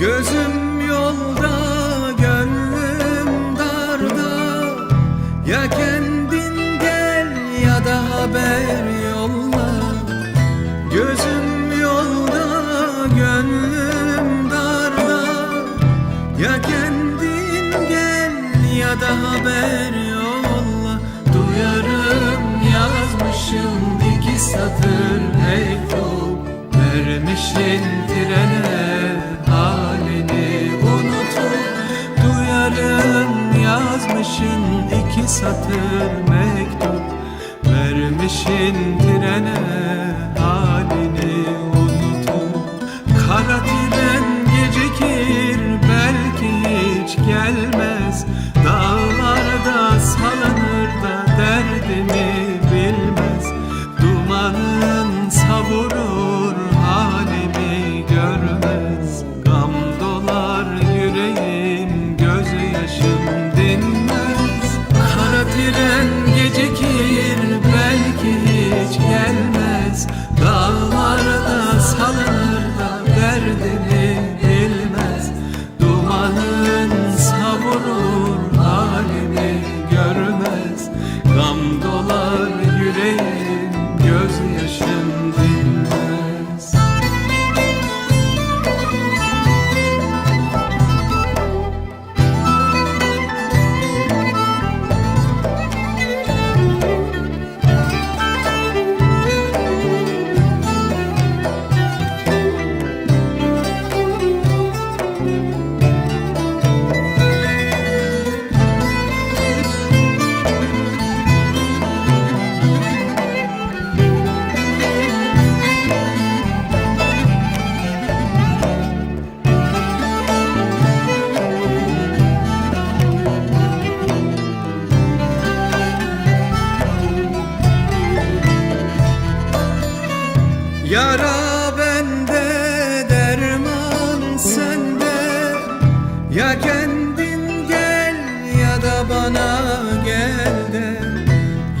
Gözüm yolda, gönlüm darda. Ya kendin gel ya da haber yolla. Gözüm yolda, gönlüm darda. Ya kendin gel ya da haber yolla. Duyarım yazmışım iki satır mektup. Vermişin trene yazmışın iki satır mektup Vermişin trene halini unutup Kara tren gecikir belki hiç gelmez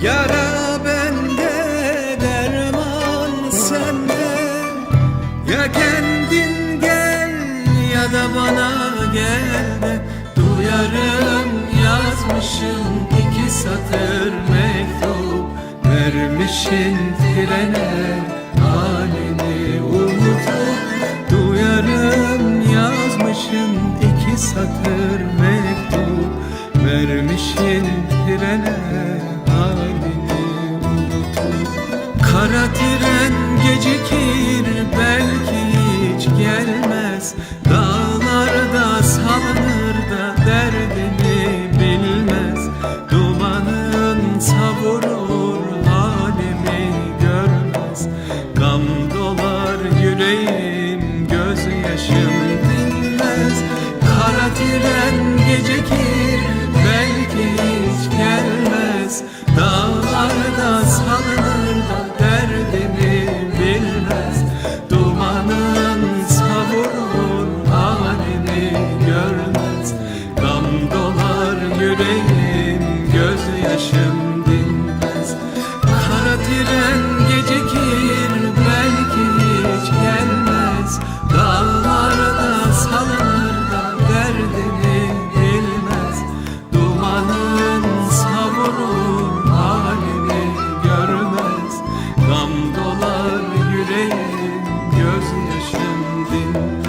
Yara bende derman sende. Ya kendin gel ya da bana gel. De Duyarım yazmışım iki satır mektup. Vermişin trene halini unutup Duyarım yazmışım iki satır mektup. Vermişin trene Kara tren gecikir belki hiç gelmez 山顶